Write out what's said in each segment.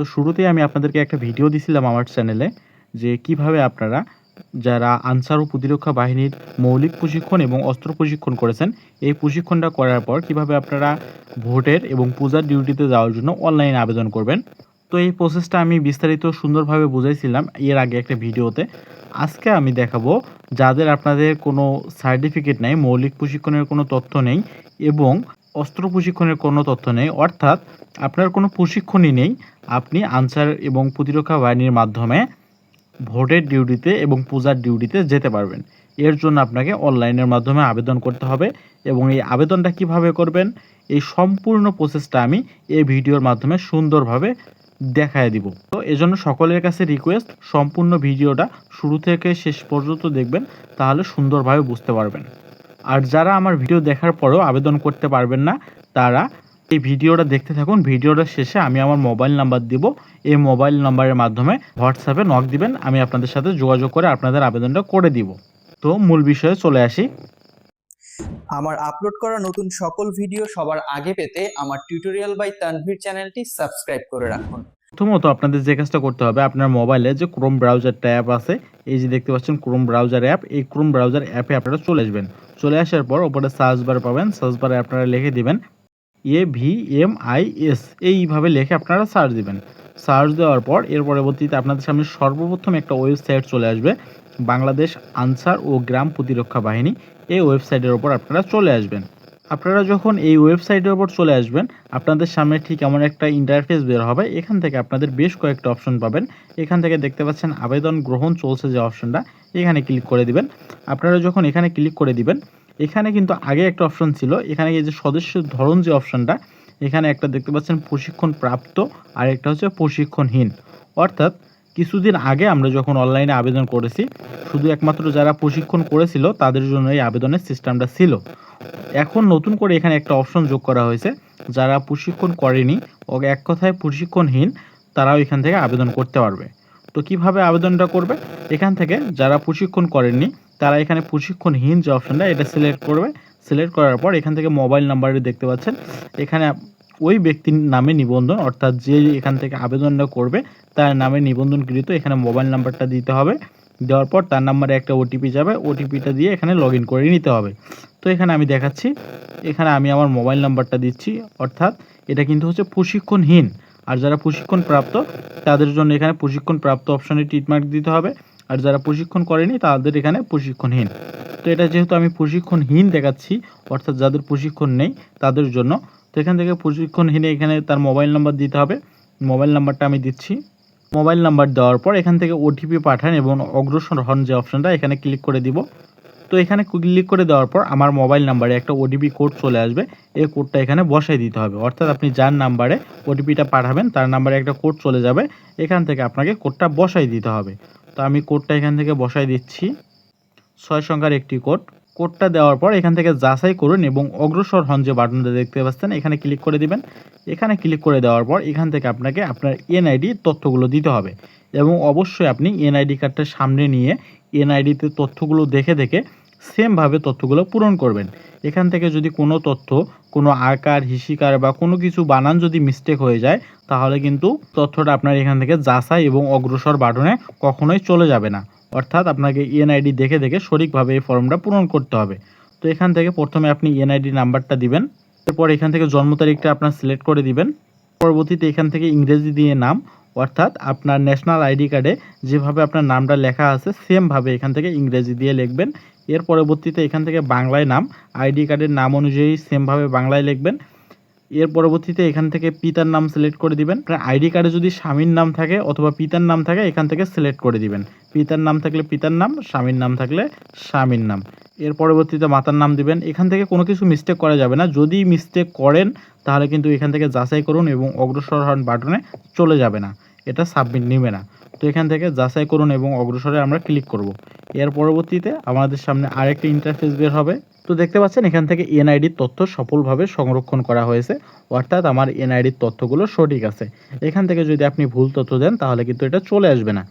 তো শুরুতেই আমি আপনাদেরকে একটা ভিডিও দিছিলাম আমার চ্যানেলে যে কীভাবে আপনারা যারা আনসার ও প্রতিরক্ষা বাহিনীর মৌলিক প্রশিক্ষণ এবং অস্ত্র প্রশিক্ষণ করেছেন, এই প্রশিক্ষণটা করার পর কীভাবে আপনারা ভোটের এবং পূজার ডিউটিতে যাওয়ার জন্য অনলাইনে আবেদন করবেন। তো এই প্রসেসটা আমি বিস্তারিত সুন্দরভাবে বুঝাইছিলাম এর আগে একটা ভিডিওতে আজকে আমি দেখাবো যাদের আপনাদের কোনো সার্টিফিকেট নেই, মৌলিক প্রশিক্ষণের কোনো তথ্য নেই এবং অস্ত্র প্রশিক্ষণের কোনো তথ্য নেই, অর্থাৎ আপনার কোনো প্রশিক্ষণই নেই আপনি আনসার এবং প্রতিরক্ষা বাহিনীর মাধ্যমে ভোটের ডিউটিতে এবং পূজার ডিউটিতে যেতে পারবেন। এর জন্য আপনাকে অনলাইনের মাধ্যমে আবেদন করতে হবে এবং এই আবেদনটা কীভাবে করবেন, এই সম্পূর্ণ প্রসেসটা আমি এই ভিডিওর মাধ্যমে সুন্দরভাবে দেখায় দিব। তো এজন্য সকলের কাছে রিকোয়েস্ট সম্পূর্ণ ভিডিওটা শুরু থেকে শেষ পর্যন্ত দেখবেন, তাহলে সুন্দরভাবে বুঝতে পারবেন। আর যারা আমার ভিডিও দেখার পরেও আবেদন করতে পারবেন না, তারা এই ভিডিওটা দেখতে থাকুন। ভিডিওটা শেষে আমি আমার মোবাইল নাম্বার দিব। এই মোবাইল নাম্বারের মাধ্যমে হোয়াটসঅ্যাপে নক দিবেন। আমি আপনাদের সাথে যোগাযোগ করে আপনাদের আবেদনটা করে দিব। তো মূল বিষয়ে চলে আসি। আমার আপলোড করা নতুন সকল ভিডিও সবার আগে পেতে আমার টিউটোরিয়াল বাই তানভীর চ্যানেলটি সাবস্ক্রাইব করে রাখুন। প্রথমত আপনাদের যে কাজটা করতে হবে আপনার মোবাইলে যে ক্রোম ব্রাউজারটা অ্যাপ আছে এই যে দেখতে পাচ্ছেন ক্রোম ব্রাউজার অ্যাপ এই ক্রোম ব্রাউজার অ্যাপে আপনারা চলে আসবেন। চলে আসার পর ওপরে সার্চ বার পাবেন। সার্চ বারে আপনারা লিখে দিবেন A V M I S এইভাবে লিখে আপনারা সার্চ দিবেন। সার্চ দেওয়ার পর এর পরবর্তীতে আপনাদের সামনে সর্বপ্রথম একটা ওয়েবসাইট চলে আসবে, বাংলাদেশ আনসার ও গ্রাম প্রতিরক্ষা বাহিনী। এই ওয়েবসাইটের ওপর আপনারা চলে আসবেন। আপনারা যখন এই ওয়েবসাইটের ওপর চলে আসবেন, আপনাদের সামনে ঠিক এমন একটা ইন্টারফেস বের হবে। এখান থেকে আপনাদের বেশ কয়েকটা অপশন পাবেন। এখান থেকে দেখতে পাচ্ছেন আবেদন গ্রহণ চলছে যে অপশনটা এখানে ক্লিক করে দিবেন। আপনারা যখন এখানে ক্লিক করে দিবেন এখানে কিন্তু আগে একটা অপশন ছিল, এখানে এই যে সদস্য ধরন যে অপশনটা এখানে একটা দেখতে পাচ্ছেন প্রশিক্ষণ প্রাপ্ত, আর একটা হচ্ছে প্রশিক্ষণহীন। অর্থাৎ কিছুদিন আগে আমরা যখন অনলাইনে আবেদন করেছি, শুধু একমাত্র যারা প্রশিক্ষণ করেছিল, তাদের জন্য এই আবেদনের সিস্টেমটা ছিল। এখন নতুন করে এখানে একটা অপশন যোগ করা হয়েছে, যারা প্রশিক্ষণ করেনি, ও এক কথায় প্রশিক্ষণহীন, তারাও এখান থেকে আবেদন করতে পারবে। তো কীভাবে আবেদনটা করবে? এখান থেকে যারা প্রশিক্ষণ করেননি, তারা এখানে প্রশিক্ষণহীন যে অপশনটা এটা সিলেক্ট করবে। সিলেক্ট করার পর এখান থেকে মোবাইল নাম্বারে দেখতে পাচ্ছেন। এখানে ওই ব্যক্তির নামে নিবন্ধন, অর্থাৎ যে এখান থেকে আবেদনটা করবে, তার নামে নিবন্ধনকৃত এখানে মোবাইল নাম্বারটা দিতে হবে। দেওয়ার পর তার নাম্বারে একটা ওটিপি যাবে। ওটিপিটা দিয়ে এখানে লগ ইন করে নিতে হবে। তো এখানে আমি দেখাচ্ছি। এখানে আমি আমার মোবাইল নাম্বারটা দিচ্ছি। অর্থাৎ এটা কিন্তু হচ্ছে প্রশিক্ষণহীন। আর যারা প্রশিক্ষণ প্রাপ্ত তাদের জন্য এখানে প্রশিক্ষণ প্রাপ্ত অপশনে টিকমার্ক দিতে হবে। আর যারা প্রশিক্ষণ করেনি, তাদের এখানে প্রশিক্ষণহীন। তো এটা যেহেতু আমি প্রশিক্ষণহীন দেখাচ্ছি, অর্থাৎ যাদের প্রশিক্ষণ নেই, তাদের জন্য। তো এখান থেকে প্রশিক্ষণহীনে এখানে তার মোবাইল নাম্বার দিতে হবে। মোবাইল নাম্বারটা আমি দিচ্ছি। মোবাইল নাম্বার দেওয়ার পর এখান থেকে ওটিপি পাঠান এবং অগ্রসর হন যে অপশনটা এখানে ক্লিক করে দিব। তো এখানে ক্লিক করে দেওয়ার পর আমার মোবাইল নাম্বারে একটা ওটিপি কোড চলে আসবে। এই কোডটা এখানে বসাই দিতে হবে। অর্থাৎ আপনি যার নাম্বারে ওটিপিটা পাঠাবেন, তার নাম্বারে একটা কোড চলে যাবে। এখান থেকে আপনাকে কোডটা বসাই দিতে হবে। তো আমি কোডটা এখান থেকে বসাই দিচ্ছি। ছয় সংখ্যার একটি কোড কোডটা দেওয়ার পর এখান থেকে যাচাই করুন এবং অগ্রসর হন যে বাটনটা দেখতে পাচ্ছেন, এখানে ক্লিক করে দিবেন। এখানে ক্লিক করে দেওয়ার পর এখান থেকে আপনাকে আপনার এনআইডি তথ্যগুলো দিতে হবে। এবং অবশ্যই আপনি এনআইডি কার্ডটা সামনে নিয়ে এনআইডিতে তথ্যগুলো দেখে দেখে সেমভাবে তথ্যগুলো পূরণ করবেন। এখান থেকে যদি কোনো তথ্য, কোনো আকার, হিসিকার বা কোনো কিছু বানান যদি মিস্টেক হয়ে যায়, তাহলে কিন্তু তথ্যটা আপনার এখান থেকে যাচাই এবং অগ্রসর বাটনে কখনোই চলে যাবে না। অর্থাৎ আপনাকে এনআইডি দেখে দেখে সঠিকভাবে এই ফর্মটা পূরণ করতে হবে। তো এখান থেকে প্রথমে আপনি এনআইডি নাম্বারটা দিবেন। এরপর এখান থেকে জন্ম তারিখটা আপনার সিলেক্ট করে দিবেন। পরবর্তীতে এখান থেকে ইংরেজি দিয়ে নাম, অর্থাৎ আপনার ন্যাশনাল আইডি কার্ডে যেভাবে আপনার নামটা লেখা আছে, সেমভাবে এখান থেকে ইংরেজি দিয়ে লিখবেন। এর পরবর্তীতে এখান থেকে বাংলায় নাম, আইডি কার্ডের নাম অনুযায়ী সেমভাবে বাংলায় লিখবেন। এর পরবর্তীতে এখান থেকে পিতার নাম সিলেক্ট করে দিবেন। আইডি কার্ডে যদি স্বামীর নাম থাকে অথবা পিতার নাম থাকে, এখান থেকে সিলেক্ট করে দিবেন। পিতার নাম থাকলে পিতার নাম, স্বামীর নাম থাকলে স্বামীর নাম। এর পরবর্তীতে মাতার নাম দিবেন। এখান থেকে কোনো কিছু মিস্টেক করা যাবে না। যদি মিস্টেক করেন, তাহলে কিন্তু এখান থেকে যাচাই করুন এবং অগ্রসর হন বাটনে চলে যাবে না। এটা সাবমিট নেবে না। তো এখান থেকে যাচাই করুন এবং অগ্রসরে আমরা ক্লিক করব। এর পরবর্তীতে আমাদের সামনে আরেকটি ইন্টারফেস বের হবে। তো দেখতে পাচ্ছেন, এখান থেকে এনআইডির তথ্য সফলভাবে সংরক্ষণ করা হয়েছে। অর্থাৎ আমার এনআইডির তথ্যগুলো সঠিক আছে। এখান থেকে যদি আপনি ভুল তথ্য দেন, তাহলে কিন্তু এটা চলে আসবে না।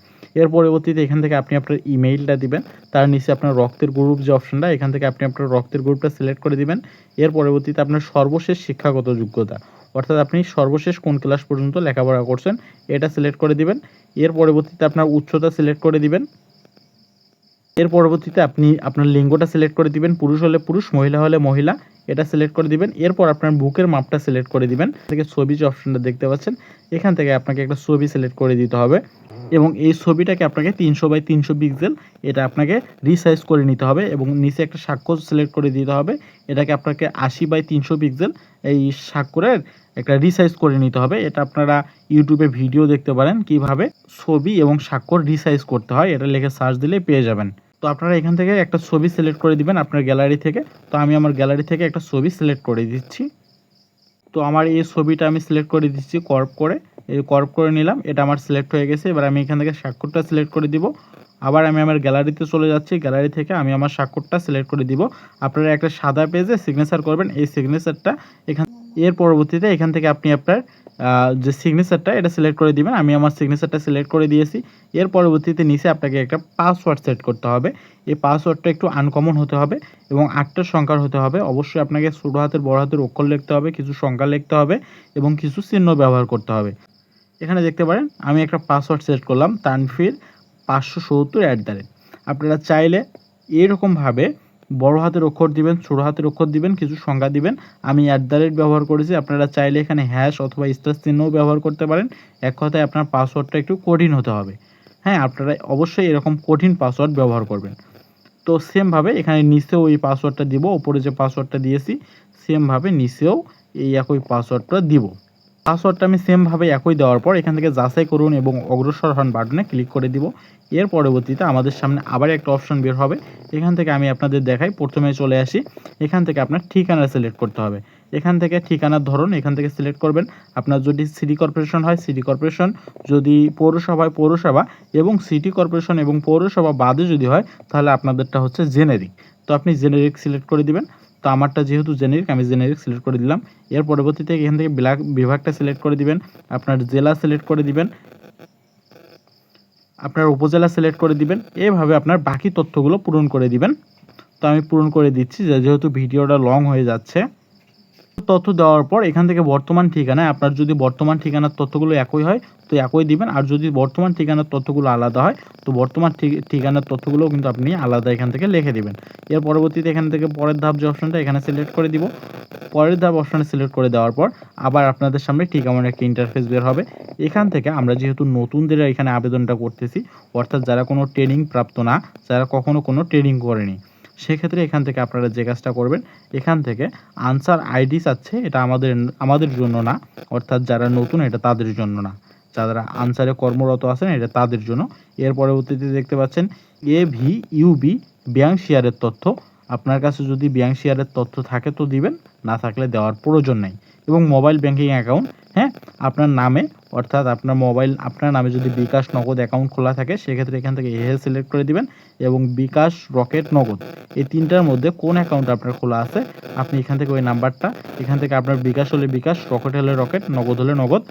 এর পরবর্তীতে এখান থেকে আপনি আপনার ইমেইলটা দিবেন। তার নিচে আপনার রক্তের গ্রুপ যে অপশনটা এখান থেকে আপনি আপনার রক্তের গ্রুপটা সিলেক্ট করে দিবেন। এর পরবর্তীতে আপনার সর্বশেষ শিক্ষাগত যোগ্যতা। অর্থাৎ আপনি সর্বশেষ কোন ক্লাস পর্যন্ত লেখাপড়া করছেন, এটা সিলেক্ট করে দিবেন। এর পরবর্তীতে আপনার উচ্চতা সিলেক্ট করে দিবেন। এর পরবর্তীতে আপনি আপনার লিঙ্গটা সিলেক্ট করে দিবেন। পুরুষ হলে পুরুষ, মহিলা হলে মহিলা। এটা সিলেক্ট করে দিবেন। এরপর আপনার বুকের মাপটা সিলেক্ট করে দিবেন। থেকে ছবি যে অপশনটা দেখতে পাচ্ছেন, এখান থেকে আপনাকে একটা ছবি সিলেক্ট করে দিতে হবে এবং এই ছবিটাকে আপনাকে তিনশো বাই তিনশো পিক্সেল এটা আপনাকে রিসাইজ করে নিতে হবে এবং নিচে একটা স্বাক্ষর সিলেক্ট করে দিতে হবে। এটাকে আপনাকে আশি বাই তিনশো পিক্সেল এই স্বাক্ষরের একটা রিসাইজ করে নিতে হবে। এটা আপনারা ইউটিউবে ভিডিও দেখতে পারেন কীভাবে ছবি এবং স্বাক্ষর রিসাইজ করতে হয়। এটা লিখে সার্চ দিলে পেয়ে যাবেন। তো আপনারা এখান থেকে একটা ছবি সিলেক্ট করে দিবেন আপনার গ্যালারি থেকে। তো আমি আমার গ্যালারি থেকে একটা ছবি সিলেক্ট করে দিচ্ছি। তো আমার এই ছবিটা আমি সিলেক্ট করে দিচ্ছি কর্প করে। এই কর্প করে নিলাম, এটা আমার সিলেক্ট হয়ে গেছে। এবার আমি এখান থেকে স্বাক্ষরটা সিলেক্ট করে দিব। আবার আমি আমার গ্যালারিতে চলে যাচ্ছি গ্যালারি থেকে আমি আমার স্বাক্ষরটা সিলেক্ট করে দিব। আপনারা একটা সাদা পেজে সিগনেচার করবেন, এই সিগনেচারটা এখান এর পরবর্তীতে এখান থেকে আপনি আপনার যে সিগনেচারটা এটা সিলেক্ট করে দিবেন। আমি আমার সিগনেচারটা সিলেক্ট করে দিয়েছি। এর পরবর্তীতে নিচে আপনাকে একটা পাসওয়ার্ড সেট করতে হবে। এই পাসওয়ার্ডটা একটু আনকমন হতে হবে এবং আটটা সংখ্যার হতে হবে। অবশ্যই আপনাকে ছোটো হাতের, বড় হাতের অক্ষর লিখতে হবে, কিছু সংখ্যা লিখতে হবে এবং কিছু চিহ্ন ব্যবহার করতে হবে। এখানে দেখতে পারেন, আমি একটা পাসওয়ার্ড সেট করলাম তানফির পাঁচশো সত্তর অ্যাট দ্য রেট আপনারা চাইলে এরকমভাবে বড় হাতের অক্ষর দিবেন, ছোটো হাতের অক্ষর দিবেন, কিছু সংখ্যা দিবেন। আমি অ্যাট দ্য রেট ব্যবহার করেছি, আপনারা চাইলে এখানে হ্যাশ অথবা স্টার চিহ্নও ব্যবহার করতে পারেন। এক কথায় আপনার পাসওয়ার্ডটা একটু কঠিন হতে হবে। হ্যাঁ আপনারা অবশ্যই এরকম কঠিন পাসওয়ার্ড ব্যবহার করবেন। তো সেমভাবে এখানে নিচেও এই পাসওয়ার্ডটা দিব, ওপরে যে পাসওয়ার্ডটা দিয়েছি সেমভাবে নিচেও এই একই পাসওয়ার্ডটা দিব। পাসওয়ার্ডটা আমি সেমভাবে একই দেওয়ার পর এখান থেকে যাচাই করুন এবং অগ্রসর হন বাটনে ক্লিক করে দিব। এর পরবর্তীতে আমাদের সামনে আবার একটা অপশন বের হবে। এখান থেকে আমি আপনাদের দেখাই, প্রথমে চলে আসি। এখান থেকে আপনার ঠিকানা সিলেক্ট করতে হবে। এখান থেকে ঠিকানার ধরন এখান থেকে সিলেক্ট করবেন। আপনার যদি সিটি কর্পোরেশন হয় সিটি কর্পোরেশন যদি পৌরসভা পৌরসভা এবং সিটি কর্পোরেশন এবং পৌরসভা বাদে যদি হয়, তাহলে আপনাদেরটা হচ্ছে জেনেরিক তো আপনি জেনেরিক সিলেক্ট করে দিবেন। তো আমারটা যেহেতু জেনেরিক আমি জেনারিক সিলেক্ট করে দিলাম। এর পরবর্তীতে এখান থেকে ব্ল্যাক বিভাগটা সিলেক্ট করে দিবেন, আপনার জেলা সিলেক্ট করে দিবেন, আপনার উপজেলা সিলেক্ট করে দিবেন, এভাবে আপনার বাকি তথ্যগুলো পূরণ করে দিবেন। তো আমি পূরণ করে দিচ্ছি যেহেতু ভিডিওটা লং হয়ে যাচ্ছে তথ্য দেওয়ার পর এখান থেকে বর্তমান ঠিকানায় আপনার যদি বর্তমান ঠিকানার তথ্যগুলো একই হয়, তো একই দিবেন। আর যদি বর্তমান ঠিকানার তথ্যগুলো আলাদা হয়, তো বর্তমান ঠিকানার তথ্যগুলো কিন্তু আপনি আলাদা এখান থেকে লিখে দিবেন। এর পরবর্তীতে এখান থেকে পরের ধাপ যে অপশনটা এখানে সিলেক্ট করে দিব। পরের ধাপ অপশনে সিলেক্ট করে দেওয়ার পর আবার আপনাদের সামনে ঠিক এমন একটা ইন্টারফেস বের হবে। এখান থেকে আমরা যেহেতু নতুনদের এখানে আবেদনটা করতেছি, অর্থাৎ যারা কোনো ট্রেনিং প্রাপ্ত না, যারা কখনো কোনো ট্রেনিং করেনি সেক্ষেত্রে এখান থেকে আপনারা যে কাজটা করবেন, এখান থেকে আনসার আইডি চাচ্ছে এটা আমাদের আমাদের জন্য না। অর্থাৎ যারা নতুন, এটা তাদের জন্য না। যারা আনসারে কর্মরত আছেন, এটা তাদের জন্য। এর পরবর্তীতে দেখতে পাচ্ছেন এ ভি ইউবি ব্যাংক শেয়ারের তথ্য। আপনার কাছে যদি ব্যাংক শেয়ারের তথ্য থাকে তো দিবেন। না থাকলে দেওয়ার প্রয়োজন নেই। এবং মোবাইল ব্যাংকিং অ্যাকাউন্ট হ্যাঁ আপনার নামে, অর্থাৎ আপনার মোবাইল আপনার নামে যদি বিকাশ নগদ অ্যাকাউন্ট খোলা থাকে, সেক্ষেত্রে এখান থেকে এহে সিলেক্ট করে দিবেন এবং বিকাশ রকেট নগদ। এই তিনটার মধ্যে কোন অ্যাকাউন্ট আপনার খোলা আছে, আপনি এখান থেকে ওই নাম্বারটা, এখান থেকে আপনার বিকাশ হলে বিকাশ, রকেট হলে রকেট, নগদ হলে নগদ।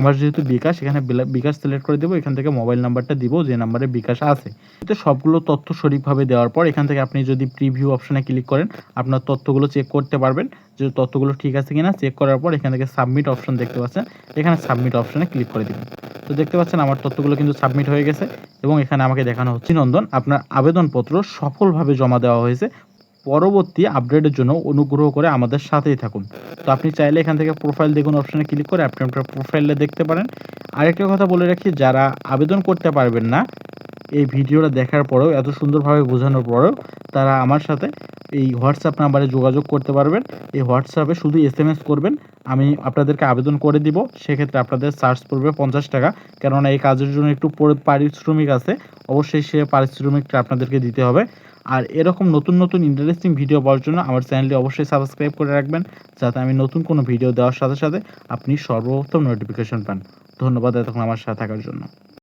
আমার যেহেতু বিকাশ, এখানে বিকাশ সিলেক্ট করে দেবো, এখান থেকে মোবাইল নাম্বারটা দিব, যে নাম্বারে বিকাশ আছে। এতে সবগুলো তথ্য সঠিকভাবে দেওয়ার পর, এখান থেকে আপনি যদি প্রিভিউ অপশানে ক্লিক করেন, আপনার তথ্যগুলো চেক করতে পারবেন। যে তথ্যগুলো ঠিক আছে কিনা চেক করার পর এখান থেকে সাবমিট অপশন দেখতে পাচ্ছেন। এখানে সাবমিট অপশনে ক্লিক করে দিবেন। তো দেখতে পাচ্ছেন আমার তথ্যগুলো কিন্তু সাবমিট হয়ে গেছে এবং এখানে আমাকে দেখানো হচ্ছে নন্দন, আপনার আবেদনপত্র সফলভাবে জমা দেওয়া হয়েছে। পরবর্তী আপডেটের জন্য অনুগ্রহ করে আমাদের সাথেই থাকুন। তো আপনি চাইলে এখান থেকে প্রোফাইল দেখুন অপশনে ক্লিক করে আপনি আপনার প্রোফাইলে দেখতে পারেন। আরেকটা কথা বলে রাখি, যারা আবেদন করতে পারবেন না এই ভিডিওটা দেখার পরেও, এত সুন্দরভাবে বোঝানোর পরেও তারা আমার সাথে এই হোয়াটসঅ্যাপ নাম্বারে যোগাযোগ করতে পারবেন। এই হোয়াটসঅ্যাপে শুধু এস এম এস করবেন, আমি আপনাদেরকে আবেদন করে দিব। সেক্ষেত্রে আপনাদের চার্জ পড়বে পঞ্চাশ টাকা। কেননা এই কাজের জন্য একটু পারিশ্রমিক আছে, অবশ্যই সে পারিশ্রমিকটা আপনাদেরকে দিতে হবে। আর এরকম নতুন নতুন ইন্টারেস্টিং ভিডিও পাওয়ার জন্য আমার চ্যানেলটি অবশ্যই সাবস্ক্রাইব করে রাখবেন, যাতে আমি নতুন কোনো ভিডিও দেওয়ার সাথে সাথে আপনি সর্বপ্রথম নোটিফিকেশন পান। ধন্যবাদ এতক্ষণ আমার সাথে থাকার জন্য।